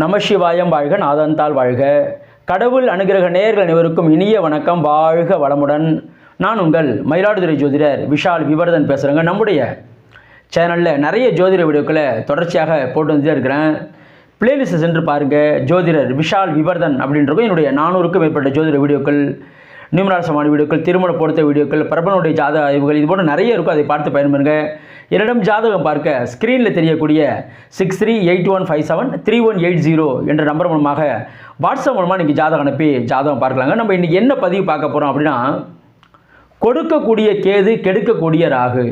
நமசிவாயம் வாழ்க நாதந்தால் வாழ்க. கடவுள் அனுகிரக நேர்கள் அனைவருக்கும் இனிய வணக்கம். வாழ்க வளமுடன். நான் உங்கள் மயிலாடுதுறை ஜோதிடர் விஷால் விவர்தன் பேசுகிறேங்க நம்முடைய சேனலில் நிறைய ஜோதிட வீடியோக்களை தொடர்ச்சியாக போட்டு வந்துட்டே இருக்கிறேன். பிளேலிஸ்ட்டை சென்று பாருங்கள் ஜோதிடர் விஷால் விவர்தன் அப்படின்றக்கும் என்னுடைய நானூறுக்கும் மேற்பட்ட ஜோதிட வீடியோக்கள் நியூமராசமான வீடியோக்கள் திருமண பொறுத்த வீடியோக்கள் பிரபலனுடைய ஜாதக ஆய்வுகள் இது போன்ற நிறைய இருக்கும். அதை பார்த்து பயன்பெறுங்க. என்னிடம் ஜாதகம் பார்க்க ஸ்க்ரீனில் தெரியக்கூடிய six three eight one five seven three one eight zero என்ற நம்பர் மூலமாக வாட்ஸ்அப் மூலமாக நீங்கள் ஜாதகம் அனுப்பி ஜாதகம் பார்க்கலாங்க. நம்ம இன்றைக்கி என்ன பதிவு பார்க்க போகிறோம் அப்படின்னா கொடுக்கக்கூடிய கேது கெடுக்கக்கூடிய ராகு.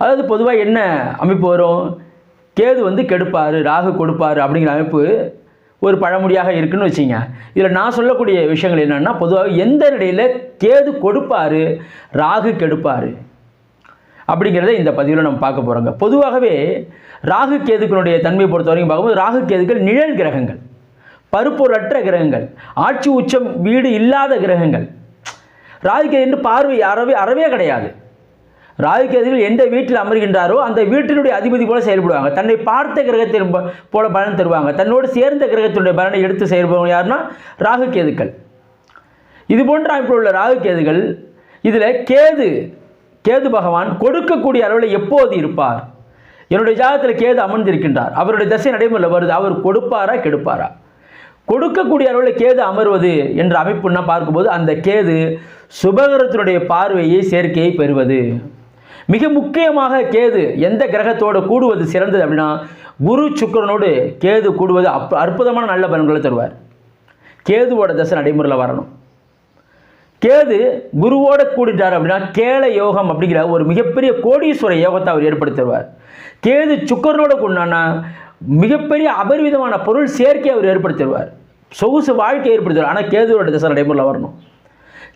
அதாவது பொதுவாக என்ன அமைப்பு வரும்? கேது வந்து கெடுப்பார் ராகு கொடுப்பார் அப்படிங்கிற அமைப்பு ஒரு பழமொழியாக இருக்குன்னு வச்சுங்க. இதில் நான் சொல்லக்கூடிய விஷயங்கள் என்னென்னா பொதுவாக எந்த நிலையில் கேது கொடுப்பார் ராகு கெடுப்பார்? அப்படிங்கிறத இந்த பதிவில் நம்ம பார்க்க போகிறோங்க பொதுவாகவே ராகு கேதுக்களுடைய தன்மையை பொறுத்த வரைக்கும் பார்க்கும்போது ராகு கேதுக்கள் நிழல் கிரகங்கள் பருப்பொருளற்ற கிரகங்கள் ஆட்சி உச்சம் வீடு இல்லாத கிரகங்கள். ராகு கேது பார்வை அறவே அறவே கிடையாது. ராகுகேதுகள் எந்த வீட்டில் அமர்கின்றாரோ அந்த வீட்டினுடைய அதிபதி போல செயல்படுவாங்க. தன்னை பார்த்த கிரகத்தின் போல பலன் தருவாங்க. தன்னோடு சேர்ந்த கிரகத்தினுடைய பலனை எடுத்து செயல்படுவாங்க யாருன்னா ராகுகேதுக்கள். இது போன்ற அமைப்பில் உள்ள ராகுகேதுகள் இதில் கேது கேது பகவான் கொடுக்கக்கூடிய அளவில் எப்போது இருப்பார்? என்னுடைய ஜாதகத்தில் கேது அமர்ந்திருக்கின்றார். அவருடைய தசை நடைமுறையில் வருது. அவர் கொடுப்பாரா கெடுப்பாரா? கொடுக்கக்கூடிய அளவில் கேது அமர்வது என்ற அமைப்புன்னா பார்க்கும்போது அந்த கேது சுபகரத்தினுடைய பார்வையை சேர்க்கையை பெறுவது. மிக முக்கியமாக கேது எந்த கிரகத்தோடு கூடுவது சிறந்தது அப்படின்னா குரு சுக்கிரனோடு கேது கூடுவது அப் அற்புதமான நல்ல பலன்களை தருவார். கேதுவோட தசை நடைமுறையில் வரணும். கேது குருவோட கூடிட்டார் அப்படின்னா கேள யோகம் அப்படிங்கிற ஒரு மிகப்பெரிய கோடீஸ்வர யோகத்தை அவர் ஏற்படுத்தி தருவார். கேது சுக்கரனோட கொண்டானா மிகப்பெரிய அபரிவிதமான பொருள் சேர்க்கை அவர் ஏற்படுத்திடுவார் சொகுசு வாழ்க்கை ஏற்படுத்துவார் ஆனால் கேதுவோட தசை நடைமுறையில் வரணும்.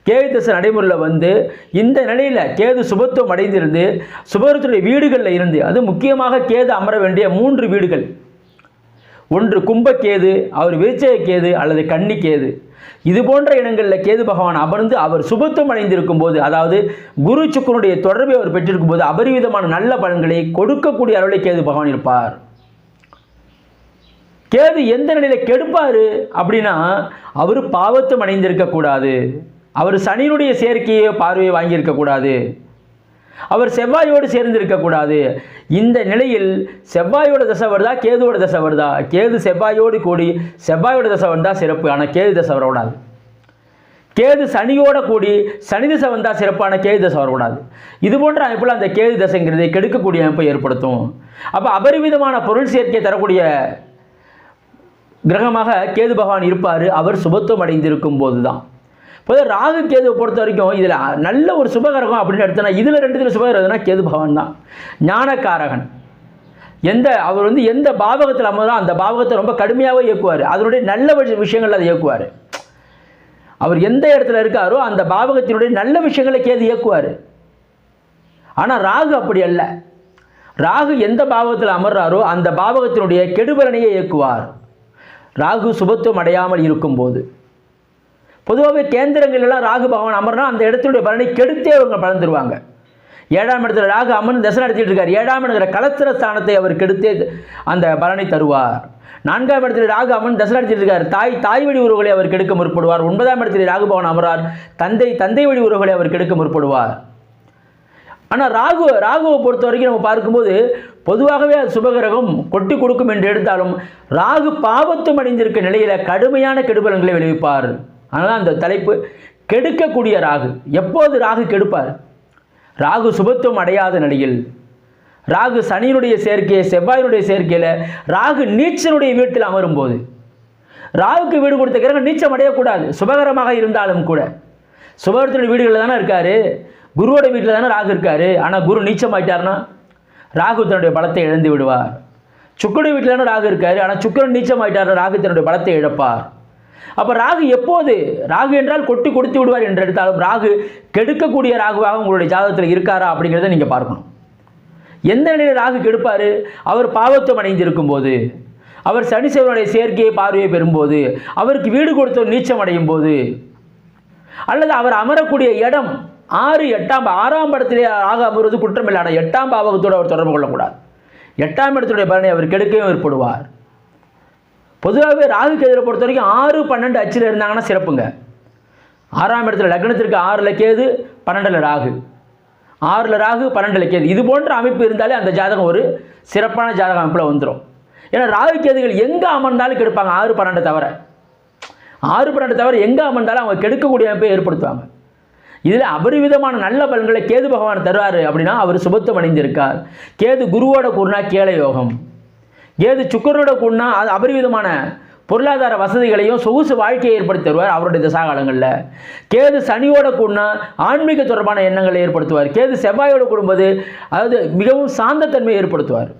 கேது தசை நடைமுறையில் வந்து இந்த நிலையில் கேது சுபத்துவம் அடைந்திருந்து சுபத்துடைய வீடுகளில் இருந்து அது முக்கியமாக கேது அமர வேண்டிய மூன்று வீடுகள். ஒன்று கும்பக்கேது அவர் விருச்சய கேது அல்லது கன்னிக்கேது இது போன்ற இடங்களில் கேது பகவான் அமர்ந்து அவர் சுபத்துவம் அடைந்திருக்கும் போது அதாவது குரு சுக்கனுடைய தொடர்பை அவர் பெற்றிருக்கும் போது அபரிவிதமான நல்ல பலன்களை கொடுக்கக்கூடிய அளவில் கேது பகவான் இருப்பார். கேது எந்த நிலையில் கெடுப்பார் அப்படின்னா அவர் பாவத்தும் அடைந்திருக்கக்கூடாது. அவர் சனியினுடைய சேர்க்கையை பார்வையை வாங்கியிருக்கக்கூடாது அவர் செவ்வாயோடு சேர்ந்து இருக்கக்கூடாது இந்த நிலையில் செவ்வாயோட தசை வருதா கேதுவோட தசை வருதா? கேது செவ்வாயோடு கூடி செவ்வாயோட தசை வந்தால் சிறப்பு ஆனால் கேது தசை வரக்கூடாது. கேது சனியோட கூடி சனி தசை வந்தால் சிறப்பான கேது தசை வரக்கூடாது. இது போன்ற அமைப்பில் அந்த கேது தசைங்கிறது கெடுக்கக்கூடிய அமைப்பை ஏற்படுத்தும். அப்போ அபரிவிதமான பொருள் சேர்க்கை தரக்கூடிய கிரகமாக கேது பகவான் இருப்பார். அவர் சுபத்துவம் அடைந்திருக்கும் போது தான் இப்போ ராகு கேதுவை பொறுத்த வரைக்கும் இதில் நல்ல ஒரு சுபகரகம் அப்படின்னு எடுத்தோன்னா இதில் ரெண்டுத்தில் சுபகிரகம்னா கேது பகவான் தான். ஞானக்காரகன். எந்த அவர் வந்து எந்த பாவகத்தில் அமர்ந்தோ அந்த பாவகத்தை ரொம்ப கடுமையாகவே இயக்குவார். அதனுடைய நல்ல விஷயங்கள் அதை இயக்குவார். அவர் எந்த இடத்துல இருக்காரோ அந்த பாவகத்தினுடைய நல்ல விஷயங்களை கேது இயக்குவார். ஆனால் ராகு அப்படி அல்ல. ராகு எந்த பாவகத்தில் அமர்றாரோ அந்த பாவகத்தினுடைய கெடுபலனையே இயக்குவார். ராகு சுபத்துவம் அடையாமல் இருக்கும்போது. பொதுவாகவே கேந்திரங்களெல்லாம் ராகு பகவான் அமர்னா அந்த இடத்துடைய பலனை கெடுத்தே அவங்க பலன் தருவாங்க ஏழாம் இடத்துல ராகு அமர்ந்து தசை நடத்திட்டு இருக்கார். ஏழாம் இடங்கிற கலத்திர ஸ்தானத்தை அவர் கெடுத்தே அந்த பலனை தருவார். நான்காம் இடத்துல ராகு அமன் தசை நடத்திட்டு இருக்கார். தாய் தாய் வழி உறவுகளை அவர் கெடுக்க முற்படுவார். ஒன்பதாம் இடத்துல ராகு பவன் அமரார் தந்தை தந்தை வழி உறவுகளை அவர் கெடுக்க முற்படுவார். ஆனால் ராகு ராகுவை பொறுத்த வரைக்கும் நம்ம பார்க்கும்போது பொதுவாகவே அது சுபகிரகம் கொட்டி கொடுக்கும் என்று எடுத்தாலும் ராகு பாவத்தும் அடைந்திருக்க நிலையில் கடுமையான கெடுபலன்களை விளைவிப்பார். அதனால் அந்த தலைப்பு கெடுக்கக்கூடிய ராகு. எப்போது ராகு கெடுப்பார்? ராகு சுபத்துவம் அடையாத நிலையில். ராகு சனியினுடைய சேர்க்கையை செவ்வாயினுடைய சேர்க்கையில் ராகு நீச்சனுடைய வீட்டில் அமரும்போது. ராகுக்கு வீடு கொடுத்த கிரகம் நீச்சம் அடையக்கூடாது. சுபகரமாக இருந்தாலும் கூட. சுபகரத்தினுடைய வீடுகளில் தானே இருக்காரு? குருவோட வீட்டில் தானே ராகு இருக்காரு? ஆனால் குரு நீச்சம் ஆயிட்டார்னா ராகு தன்னுடைய பலத்தை இழந்து விடுவார். சுக்கரனுடைய வீட்டில் தானே ராகு இருக்காரு? ஆனால் சுக்கரன் நீச்சம் ஆயிட்டார் ராகு தன்னுடைய பலத்தை இழப்பார். அப்போ ராகு எப்போது? ராகு என்றால் கொட்டி கொடுத்து விடுவார் என்று எடுத்தாலும் ராகு கெடுக்கக்கூடிய ராகுவாக உங்களுடைய ஜாதகத்தில் இருக்காரா அப்படிங்கிறத நீங்கள் பார்க்கணும். எந்த நிலையில் ராகு கெடுப்பார்? அவர் பாவத்துவம் அடைந்திருக்கும் போது அவர் சனி சிவனுடைய சேர்க்கையை பார்வையை பெறும்போது அவருக்கு வீடு கொடுத்த நீச்சம் அடையும் போது அல்லது அவர் அமரக்கூடிய இடம் ஆறு எட்டாம் ஆறாம் படத்திலே ஆக அமர்வது குற்றமில்லாத எட்டாம் பாவகத்தோடு அவர் தொடர்பு கொள்ளக்கூடாது. எட்டாம் இடத்துடைய பலனை அவர் கெடுக்கவும் ஏற்படுவார். பொதுவாகவே ராகு கேதுவை பொறுத்த வரைக்கும் ஆறு பன்னெண்டு அச்சில் இருந்தாங்கன்னா சிறப்புங்க. ஆறாம் இடத்துல லக்னத்திற்கு ஆறில் கேது பன்னெண்டில் ராகு. ஆறில் ராகு பன்னெண்டில் கேது. இது போன்ற அமைப்பு இருந்தாலே அந்த ஜாதகம் ஒரு சிறப்பான ஜாதக அமைப்பில் வந்துடும் ஏன்னா ராகு கேதுகள் எங்கே அமர்ந்தாலும் கெடுப்பாங்க. ஆறு பன்னெண்டு தவிர. ஆறு பன்னெண்டு தவிர எங்கே அமர்ந்தாலும் அவங்க கெடுக்கக்கூடிய அமைப்பை ஏற்படுத்துவாங்க. இதில் அபரிவிதமான நல்ல பலன்களை கேது பகவான் தருவார் அப்படின்னா அவர் சுபத்துவம் அணிந்திருக்கார் கேது குருவோட குருனா கேள யோகம். கேது சுக்கரனோட கூடினா அது அபரிவிதமான பொருளாதார வசதிகளையும் சொகுசு வாழ்க்கையை ஏற்படுத்தி தருவார் அவருடைய தசாகாலங்களில். கேது சனியோட கூடினா ஆன்மீக தொடர்பான எண்ணங்களை ஏற்படுத்துவார். கேது செவ்வாயோட கூடும்போது அதாவது மிகவும் சாந்தத்தன்மையை ஏற்படுத்துவார்.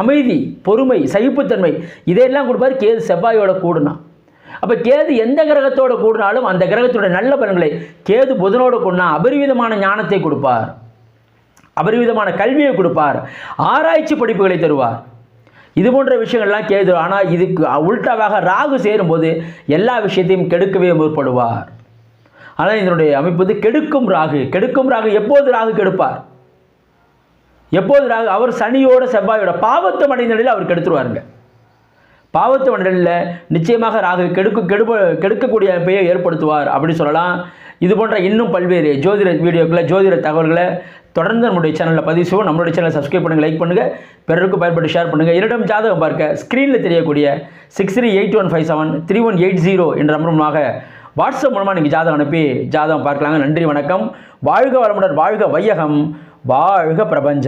அமைதி பொறுமை சகிப்புத்தன்மை இதையெல்லாம் கொடுப்பார் கேது செவ்வாயோட கூடுனா. அப்போ கேது எந்த கிரகத்தோட கூடினாலும் அந்த கிரகத்தோட நல்ல பலன்களை கேது புதனோட கூடினா அபரிவிதமான ஞானத்தை கொடுப்பார். அபரிவிதமான கல்வியை கொடுப்பார். ஆராய்ச்சி படிப்புகளை தருவார். இது போன்ற விஷயங்கள்லாம் கேது ஆனால் இதுக்கு உல்டாவாக ராகு சேரும்போது எல்லா விஷயத்தையும் கெடுக்கவே முற்படுவார். ஆனால் இதனுடைய அமைப்பு வந்து கெடுக்கும் ராகு. கெடுக்கும் ராகு எப்போது ராகு கெடுப்பார்? எப்போது ராகு? அவர் சனியோட செவ்வாயோட பாவத்து அடைந்த நிலையில் அவர் கெடுத்துருவாருங்க. பாவத்து மண்டலில் நிச்சயமாக ராகு கெடுக்க கெடுப கெடுக்கக்கூடிய அமைப்பையை ஏற்படுத்துவார். அப்படின்னு சொல்லலாம். இது போன்ற இன்னும் பல்வேறு ஜோதிட வீடியோக்களை ஜோதிட தகவல்களை தொடர்ந்து நம்முடைய சேனலில் பதிவு செய்வோம். நம்மளுடைய சேனலை சப்ஸ்கிரைப் பண்ணுங்கள் லைக் பண்ணுங்கள் பிறருக்கு பயன்பட்டு ஷேர் பண்ணுங்கள் என்னிடம் ஜாதகம் பார்க்க ஸ்க்ரீனில் தெரியக்கூடிய six three eight one five seven three one eight zero என்ற நம்பருமாக வாட்ஸ்அப் மூலமாக நீங்கள் ஜாதகம் அனுப்பி ஜாதகம் பார்க்கலாங்க. நன்றி வணக்கம். வாழ்க வளமுடன் வாழ்க வையகம். வாழ்க பிரபஞ்சம்.